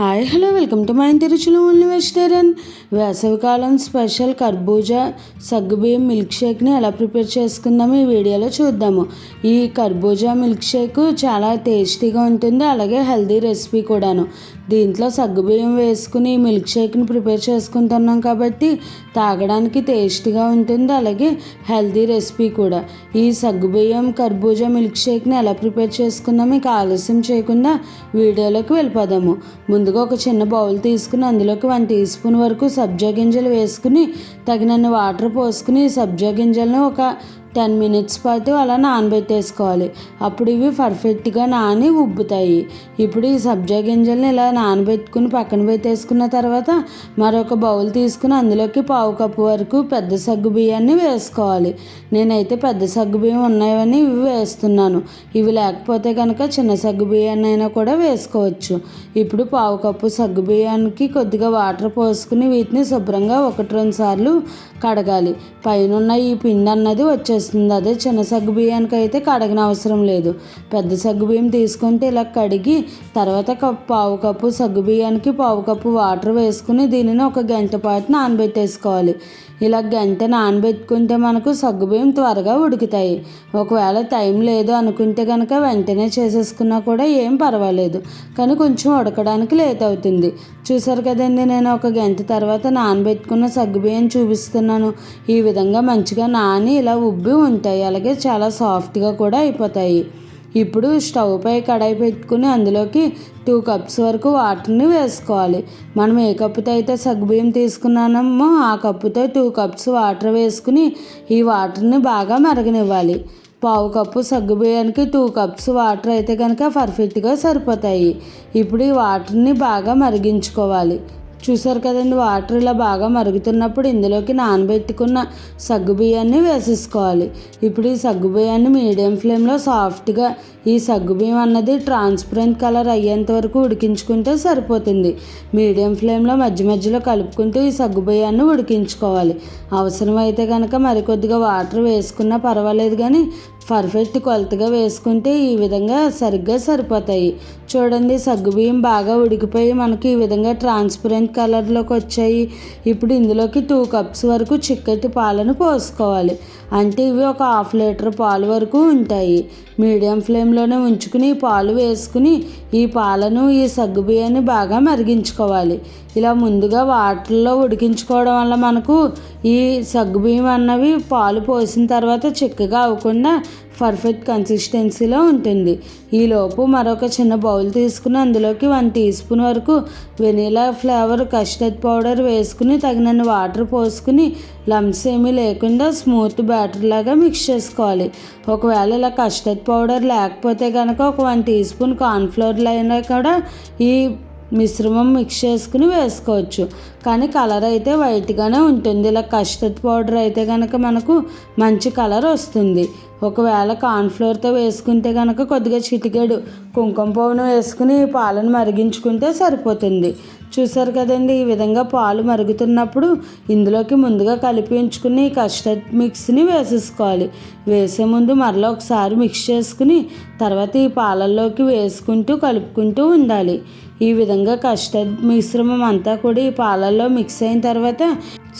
Hi hello welcome to my తిరుచులు only vegetarian వేసవికాలం special కర్బూజా సగ్గుబియ్యం మిల్క్ షేక్ని ఎలా ప్రిపేర్ చేసుకుందామో ఈ వీడియోలో చూద్దాము. ఈ కర్బూజా మిల్క్ షేక్ చాలా టేస్టీగా ఉంటుంది అలాగే హెల్దీ రెసిపీ కూడాను. దీంట్లో సగ్గుబియ్యం వేసుకుని మిల్క్ షేక్ని ప్రిపేర్ చేసుకుంటున్నాం కాబట్టి తాగడానికి టేస్టీగా ఉంటుంది అలాగే హెల్దీ రెసిపీ కూడా. ఈ సగ్గుబియ్యం కర్బూజా మిల్క్ షేక్ని ఎలా ప్రిపేర్ చేసుకుందాం ఇక ఆలస్యం చేయకుండా వీడియోలోకి వెళ్ళిపోదాము. ముందు ముందుగా ఒక చిన్న బౌల్ తీసుకుని అందులోకి వన్ టీ స్పూన్ వరకు సబ్జా గింజలు వేసుకుని తగినన్ని వాటర్ పోసుకుని సబ్జా గింజలను ఒక టెన్ మినిట్స్ పాటు అలా నానబెట్టేసుకోవాలి. అప్పుడు ఇవి పర్ఫెక్ట్గా నాని ఉబ్బుతాయి. ఇప్పుడు ఈ సబ్జా గింజల్ని ఇలా నానబెట్టుకుని పక్కన పెట్టేసుకున్న తర్వాత మరొక బౌల్ తీసుకుని అందులోకి పావు కప్పు వరకు పెద్ద సగ్గు బియ్యాన్ని వేసుకోవాలి. నేనైతే పెద్ద సగ్గు బియ్యం ఉన్నాయని ఇవి వేస్తున్నాను. ఇవి లేకపోతే కనుక చిన్న సగ్గు బియ్యాన్ని అయినా కూడా వేసుకోవచ్చు. ఇప్పుడు పావు కప్పు సగ్గు బియ్యానికి కొద్దిగా వాటర్ పోసుకుని వీటిని శుభ్రంగా ఒకటి రెండు సార్లు కడగాలి. పైన ఈ పిండి అన్నది వచ్చేస్తుంది అదే చిన్న సగ్గు బియ్యానికి అయితే కడగన అవసరం లేదు. పెద్ద సగ్గు బియ్యం తీసుకుంటే ఇలా కడిగి తర్వాత కప్పు పావు కప్పు సగ్గు బియ్యానికి పావు కప్పు వాటర్ వేసుకుని దీనిని ఒక గంట పాటు నానబెట్టేసుకోవాలి. ఇలా గంట నానబెట్టుకుంటే మనకు సగ్గుబియ్యం త్వరగా ఉడుకుతాయి. ఒకవేళ టైం లేదు అనుకుంటే కనుక వెంటనే చేసేసుకున్నా కూడా ఏం పర్వాలేదు. కానీ కొంచెం ఉడకడానికి లేట్ అవుతుంది. చూసారు కదండి నేను ఒక గంట తర్వాత నానబెట్టుకున్న సగ్గుబియ్యం చూపిస్తున్నాను. ఈ విధంగా మంచిగా నాని ఇలా ఉబ్బి ఉంటాయి. అలాగే చాలా సాఫ్ట్గా కూడా అయిపోతాయి. ఇప్పుడు స్టవ్ పై కడాయి పెట్టుకుని అందులోకి టూ కప్స్ వరకు వాటర్ని వేసుకోవాలి. మనం ఏ కప్పుతో అయితే సగ్గుబియ్యం తీసుకున్నామో ఆ కప్పుతో టూ కప్స్ వాటర్ వేసుకుని ఈ వాటర్ని బాగా మరగనివ్వాలి. పావు కప్పు సగ్గుబియ్యానికి టూ కప్స్ వాటర్ అయితే కనుక పర్ఫెక్ట్గా సరిపోతాయి. ఇప్పుడు ఈ వాటర్ని బాగా మరిగించుకోవాలి. చూసారు కదండి వాటర్ ఇలా బాగా మరుగుతున్నప్పుడు ఇందులోకి నానబెట్టుకున్న సగ్గుబియ్యాన్ని వేసేసుకోవాలి. ఇప్పుడు ఈ సగ్గుబియ్యాన్ని మీడియం ఫ్లేమ్లో సాఫ్ట్గా ఈ సగ్గుబియ్యం అన్నది ట్రాన్స్పరెంట్ కలర్ అయ్యేంత వరకు ఉడికించుకుంటే సరిపోతుంది. మీడియం ఫ్లేమ్లో మధ్య మధ్యలో కలుపుకుంటూ ఈ సగ్గుబియ్యాన్ని ఉడికించుకోవాలి. అవసరమైతే కనుక మరికొద్దిగా వాటర్ వేసుకున్నా పర్వాలేదు కానీ పర్ఫెక్ట్ కొలతగా వేసుకుంటే ఈ విధంగా సరిగ్గా సరిపోతాయి. చూడండి సగ్గుబియ్యం బాగా ఉడికిపోయి మనకి ఈ విధంగా ట్రాన్స్పరెంట్ కలర్లోకి వచ్చాయి. ఇప్పుడు ఇందులోకి టూ కప్స్ వరకు చిక్కటి పాలను పోసుకోవాలి. అంటే ఇవి ఒక హాఫ్ లీటర్ పాలు వరకు ఉంటాయి. మీడియం ఫ్లేమ్లోనే ఉంచుకుని పాలు వేసుకుని ఈ పాలను ఈ సగ్గుబియ్యాన్ని బాగా మరిగించుకోవాలి. ఇలా ముందుగా వాటర్లో ఉడికించుకోవడం వల్ల మనకు ఈ సగ్గుబియ్యం అన్నవి పాలు పోసిన తర్వాత చిక్కగా అవ్వకుండా పర్ఫెక్ట్ కన్సిస్టెన్సీలో ఉంటుంది. ఈలోపు మరొక చిన్న బౌల్ తీసుకుని అందులోకి వన్ టీ స్పూన్ వరకు వెనీలా ఫ్లేవర్ కస్టర్డ్ పౌడర్ వేసుకుని తగినన్ని వాటర్ పోసుకుని లమ్స్ ఏమీ లేకుండా స్మూత్ బ్యాటర్ లాగా మిక్స్ చేసుకోవాలి. ఒకవేళ ఇలా కస్టర్డ్ పౌడర్ లేకపోతే కనుక ఒక వన్ టీ స్పూన్ కార్న్ఫ్లోర్లు అయినా కూడా ఈ మిశ్రమం మిక్స్ చేసుకుని వేసుకోవచ్చు. కానీ కలర్ అయితే వైట్గానే ఉంటుంది. ఇలా కస్టర్డ్ పౌడర్ అయితే కనుక మనకు మంచి కలర్ వస్తుంది. ఒకవేళ కార్న్ఫ్లోర్తో వేసుకుంటే కనుక కొద్దిగా చిటికెడు కుంకుమ పువ్వును వేసుకుని పాలను మరిగించుకుంటే సరిపోతుంది. చూసారు కదండి ఈ విధంగా పాలు మరుగుతున్నప్పుడు ఇందులోకి ముందుగా కలిపి ఉంచుకుని కస్టర్డ్ మిక్స్ని వేసేసుకోవాలి. వేసే ముందు మరలా ఒకసారి మిక్స్ చేసుకుని తర్వాత ఈ పాలల్లోకి వేసుకుంటూ కలుపుకుంటూ ఉండాలి. ఈ విధంగా కస్టర్డ్ మిశ్రమం అంతా కూడా ఈ పాలల్లో మిక్స్ అయిన తర్వాత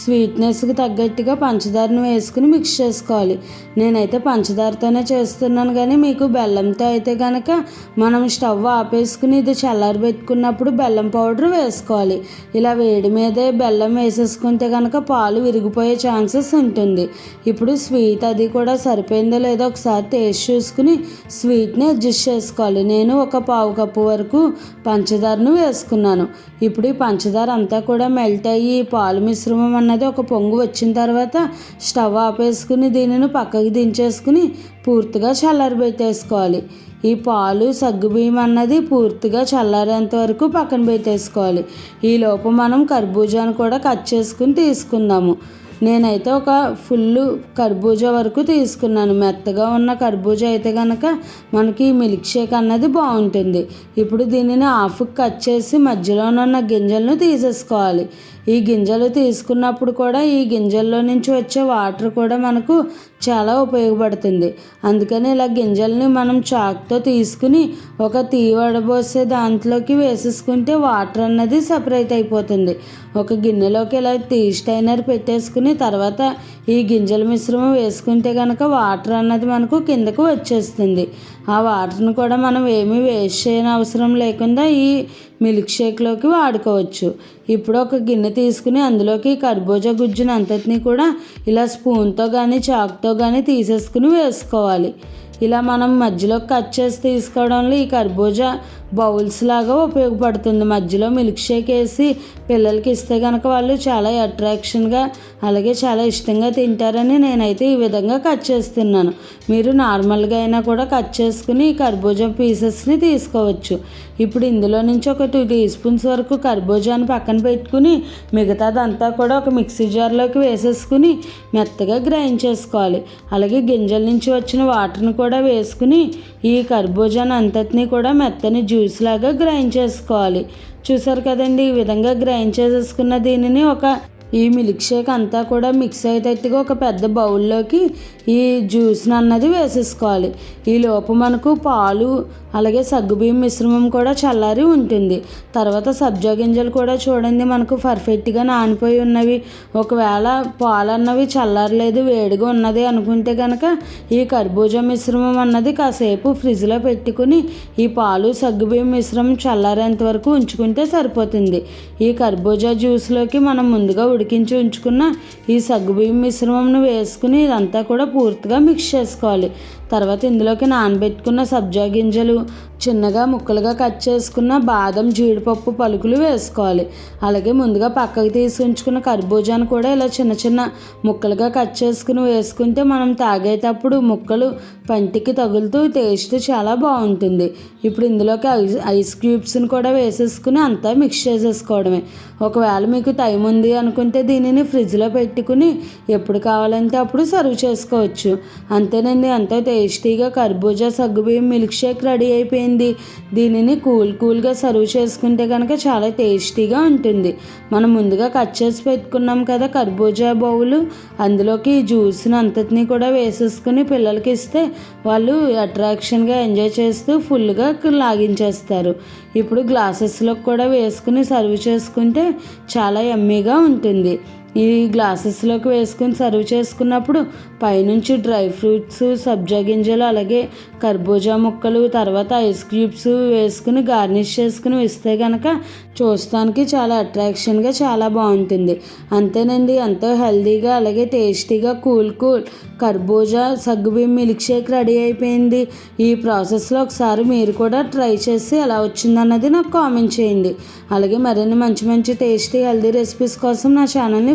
స్వీట్నెస్కి తగ్గట్టుగా పంచదారను వేసుకుని మిక్స్ చేసుకోవాలి. నేనైతే పంచదారతోనే చేస్తున్నాను కానీ మీకు బెల్లంతో అయితే కనుక మనం స్టవ్ ఆపేసుకుని ఇది చల్లారబెట్టుకున్నప్పుడు బెల్లం పౌడర్ వేసుకోవాలి. ఇలా వేడి మీదే బెల్లం వేసేసుకుంటే కనుక పాలు విరిగిపోయే ఛాన్సెస్ ఉంటుంది. ఇప్పుడు స్వీట్ అది కూడా సరిపోయిందో లేదో ఒకసారి టేస్ట్ చూసుకుని స్వీట్ని అడ్జస్ట్ చేసుకోవాలి. నేను ఒక పావు కప్పు వరకు పంచదారను వేసుకున్నాను. ఇప్పుడు ఈ పంచదార అంతా కూడా మెల్ట్ అయ్యి పాలు మిశ్రమం అన్నది ఒక పొంగు వచ్చిన తర్వాత స్టవ్ ఆపేసుకుని దీనిని పక్కకి దించేసుకుని పూర్తిగా చల్లారబెట్టేసుకోవాలి. ఈ పాలు సగ్గుబియ్యం అన్నది పూర్తిగా చల్లారేంత వరకు పక్కన పెట్టేసుకోవాలి. ఈలోపు మనం కర్బూజాను కూడా కట్ చేసుకుని తీసుకుందాము. నేనైతే ఒక ఫుల్ కర్బూజా వరకు తీసుకున్నాను. మెత్తగా ఉన్న కర్బూజా అయితే కనుక మనకి మిల్క్ షేక్ అన్నది బాగుంటుంది. ఇప్పుడు దీనిని హాఫ్ కట్ చేసి మధ్యలో ఉన్న గింజలను తీసేసుకోవాలి. ఈ గింజలు తీసుకున్నప్పుడు కూడా ఈ గింజల్లో నుంచి వచ్చే వాటర్ కూడా మనకు చాలా ఉపయోగపడుతుంది. అందుకని ఇలా గింజల్ని మనం చాక్తో తీసుకుని ఒక తీవడబోసే దాంట్లోకి వేసేసుకుంటే వాటర్ అన్నది సపరేట్ అయిపోతుంది. ఒక గిన్నెలోకి ఇలా టీ స్టైనర్ పెట్టేసుకుని తర్వాత ఈ గింజల మిశ్రమం వేసుకుంటే కనుక వాటర్ అన్నది మనకు కిందకు వచ్చేస్తుంది. ఆ వాటర్ని కూడా మనం ఏమీ వేస్ట్ చేయని అవసరం లేకుండా ఈ మిల్క్ షేక్లోకి వాడుకోవచ్చు. ఇప్పుడు ఒక గిన్నె తీసుకుని అందులోకి కర్బూజా గుజ్జుని అంతటినీ కూడా ఇలా స్పూన్తో కానీ చాక్తో కానీ తీసేసుకుని వేసుకోవాలి. ఇలా మనం మధ్యలో కట్ చేసి తీసుకోవడంలో ఈ కర్బూజా బౌల్స్ లాగా ఉపయోగపడుతుంది. మధ్యలో మిల్క్ షేక్ వేసి పిల్లలకి ఇస్తే కనుక వాళ్ళు చాలా అట్రాక్షన్గా అలాగే చాలా ఇష్టంగా తింటారని నేనైతే ఈ విధంగా కట్ చేస్తున్నాను. మీరు నార్మల్గా అయినా కూడా కట్ చేసుకుని కర్బూజా పీసెస్ని తీసుకోవచ్చు. ఇప్పుడు ఇందులో నుంచి ఒక టూ టీ స్పూన్స్ వరకు కర్బూజాని పక్కన పెట్టుకుని మిగతాదంతా కూడా ఒక మిక్సీ జార్లోకి వేసేసుకుని మెత్తగా గ్రైండ్ చేసుకోవాలి. అలాగే గింజల నుంచి వచ్చిన వాటర్ని కూడా వేసుకుని ఈ కర్బూజాని అంతటినీ కూడా మెత్తని జ్యూస్ లాగా గ్రైండ్ చేసుకోవాలి. చూసారు కదండి ఈ విధంగా గ్రైండ్ చేసేసుకున్న దీనిని ఒక ఈ మిల్క్ షేక్ అంతా కూడా మిక్స్ అయ్యేటట్టుగా ఒక పెద్ద బౌల్లోకి ఈ జ్యూస్ని అన్నది వేసేసుకోవాలి. ఈ లోపు మనకు పాలు అలాగే సగ్గుబియ్యం మిశ్రమం కూడా చల్లారి ఉంటుంది. తర్వాత సబ్జా గింజలు కూడా చూడండి మనకు పర్ఫెక్ట్గా నానిపోయి ఉన్నవి. ఒకవేళ పాలు అన్నవి చల్లారలేదు వేడిగా ఉన్నది అనుకుంటే కనుక ఈ కర్బూజా మిశ్రమం అన్నది కాసేపు ఫ్రిడ్జ్లో పెట్టుకుని ఈ పాలు సగ్గుబియ్యం మిశ్రమం చల్లారేంత వరకు ఉంచుకుంటే సరిపోతుంది. ఈ కర్బూజా జ్యూస్లోకి మనం ముందుగా ఉడికించి ఉంచుకున్న ఈ సగ్గుబియ్యం మిశ్రమంను వేసుకుని ఇదంతా కూడా పూర్తిగా మిక్స్ చేసుకోవాలి. తర్వాత ఇందులోకి నానబెట్టుకున్న సబ్జా గింజలు చిన్నగా ముక్కలుగా కట్ చేసుకున్న బాదం జీడిపప్పు పలుకులు వేసుకోవాలి. అలాగే ముందుగా పక్కకు తీసి ఉంచుకున్న కర్బూజాను కూడా ఇలా చిన్న చిన్న ముక్కలుగా కట్ చేసుకుని వేసుకుంటే మనం తాగేటప్పుడు ముక్కలు పంటికి తగులుతూ టేస్ట్ చాలా బాగుంటుంది. ఇప్పుడు ఇందులోకి ఐస్ ఐస్ క్యూబ్స్ని కూడా వేసేసుకుని అంతా మిక్స్ చేసేసుకోవడమే. ఒకవేళ మీకు టైం ఉంది అనుకుంటే దీనిని ఫ్రిడ్జ్లో పెట్టుకుని ఎప్పుడు కావాలంటే అప్పుడు సర్వ్ చేసుకోవచ్చు. అంతేనండి ఎంతో టేస్టీగా కర్బూజా సగ్గుబియ్యం మిల్క్ షేక్ రెడీ అయిపోయింది. దీనిని కూల్ కూల్గా సర్వ్ చేసుకుంటే కనుక చాలా టేస్టీగా ఉంటుంది. మనం ముందుగా కట్ చేసి పెట్టుకున్నాం కదా కర్బూజా బౌలు. అందులోకి జ్యూస్ని అంతటిని కూడా వేసేసుకుని పిల్లలకి ఇస్తే వాళ్ళు అట్రాక్షన్గా ఎంజాయ్ చేస్తూ ఫుల్గా లాగించేస్తారు. ఇప్పుడు గ్లాసెస్లో కూడా వేసుకుని సర్వ్ చేసుకుంటే చాలా ఎమ్మీగా ఉంటుంది. ఈ గ్లాసెస్లోకి వేసుకుని సర్వ్ చేసుకున్నప్పుడు పైనుంచి డ్రై ఫ్రూట్స్ సబ్జా గింజలు అలాగే కర్బూజా ముక్కలు తర్వాత ఐస్ క్యూబ్స్ వేసుకుని గార్నిష్ చేసుకుని ఇస్తే కనుక చూస్తానికి చాలా అట్రాక్షన్గా చాలా బాగుంటుంది. అంతేనండి ఎంతో హెల్దీగా అలాగే టేస్టీగా కూల్ కూల్ కర్బూజా సగ్గుబియ్యం మిల్క్ షేక్ రెడీ అయిపోయింది. ఈ ప్రాసెస్లో ఒకసారి మీరు కూడా ట్రై చేసి ఎలా వచ్చిందన్నది నాకు కామెంట్ చేయండి. అలాగే మరిన్ని మంచి మంచి టేస్టీ హెల్దీ రెసిపీస్ కోసం నా ఛానల్ని